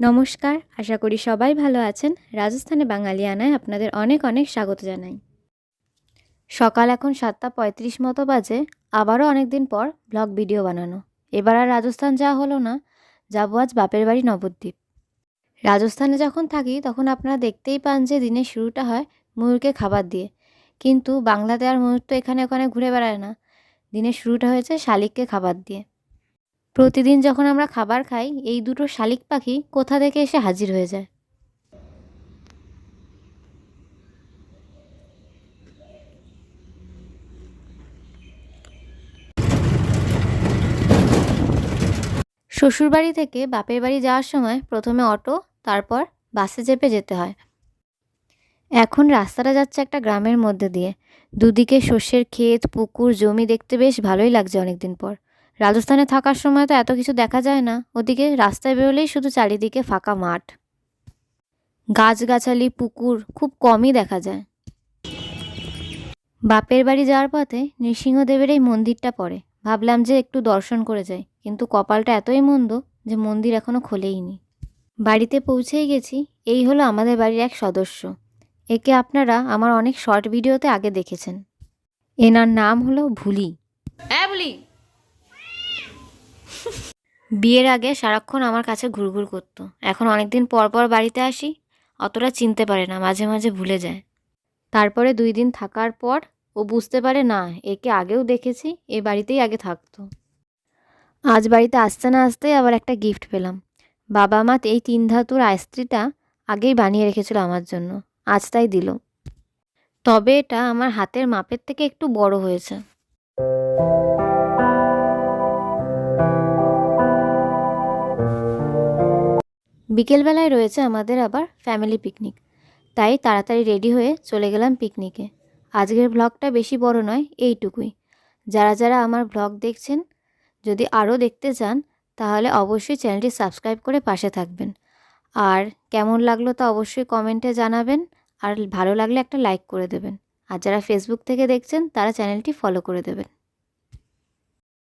নমস্কার, আশা করি সবাই ভালো আছেন। রাজস্থানে বাঙালিয়ানায় আপনাদের অনেক অনেক স্বাগত জানাই। সকাল এখন সাতটা পঁয়ত্রিশ মতো বাজে, আবারও অনেক দিন পর ব্লগ ভিডিও বানানো। এবার আর রাজস্থান যাওয়া হলো না, যাব আজ বাপের বাড়ি নবদ্বীপ। রাজস্থানে যখন থাকি, তখন আপনারা দেখতেই পান যে দিনের শুরুটা হয় ময়ূরকে খাবার দিয়ে। কিন্তু বাংলাতে আর ময়ূর তো এখানে ওখানে ঘুরে বেড়ায় না। দিনের শুরুটা হয়েছে শালিককে খাবার দিয়ে। প্রতিদিন যখন আমরা খাবার খাই, এই দুটো শালিক পাখি কোথা থেকে এসে হাজির হয়ে যায়? শ্বশুরবাড়ি থেকে বাপের বাড়ি যাওয়ার সময় প্রথমে অটো, তারপর বাসে চেপে যেতে হয়। এখন রাস্তাটা যাচ্ছে একটা গ্রামের মধ্যে দিয়ে। দুদিকে শস্যের ক্ষেত, পুকুর, জমি দেখতে বেশ ভালোই লাগছে অনেকদিন পর। রাজস্থানে থাকার সময় তো এত কিছু দেখা যায় না। ওদিকে রাস্তায় বেরোলেই শুধু চারিদিকে ফাঁকা মাঠ। গাছগাছালি, পুকুর খুব কমই দেখা যায়। বাপের বাড়ি যাওয়ার পথে নৃসিংহদেবের এই মন্দিরটা পড়ে। ভাবলাম যে একটু দর্শন করে যাই, কিন্তু কপালটা এতই মন্দ যে মন্দির এখনও খোলেইনি। বাড়িতে পৌঁছেই গেছি, এই হলো আমাদের বাড়ির এক সদস্য। একে আপনারা আমার অনেক শর্ট ভিডিওতে আগে দেখেছেন। এনার নাম হলো ভুলি। হ্যাঁ বলি বিয়ের আগে সারাক্ষণ আমার কাছে ঘুরঘুর করতো। এখন অনেকদিন পর পর বাড়িতে আসি, অতটা চিনতে পারে না, মাঝে মাঝে ভুলে যায়। তারপরে দুই দিন থাকার পর ও বুঝতে পারে, না, একে আগেও দেখেছি, এ বাড়িতেই আগে থাকতো। আজ বাড়িতে আসতে না আসতেই আবার একটা গিফট পেলাম। বাবা মা এই তিন ধাতুর আইসত্রিটা আগেই বানিয়ে রেখেছিল আমার জন্য, আজ তাই দিল। তবে এটা আমার হাতের মাপের থেকে একটু বড় হয়েছে। বিকেলবেলায় রয়েছে আমাদের আবার ফ্যামিলি পিকনিক তাই তাড়াতাড়ি রেডি হয়ে চলে গেলাম পিকনিকে আজকের ব্লগটা বেশি বড় নয়, এইটুকুই। যারা যারা আমার ব্লগ দেখছেন, যদি আরও দেখতে চান, তাহলে অবশ্যই চ্যানেলটি সাবস্ক্রাইব করে পাশে থাকবেন। আর কেমন লাগল তা অবশ্যই কমেন্টে জানাবেন, আর ভালো লাগলে একটা লাইক করে দেবেন। আর যারা ফেসবুক থেকে দেখছেন, তারা চ্যানেলটি ফলো করে দেবেন।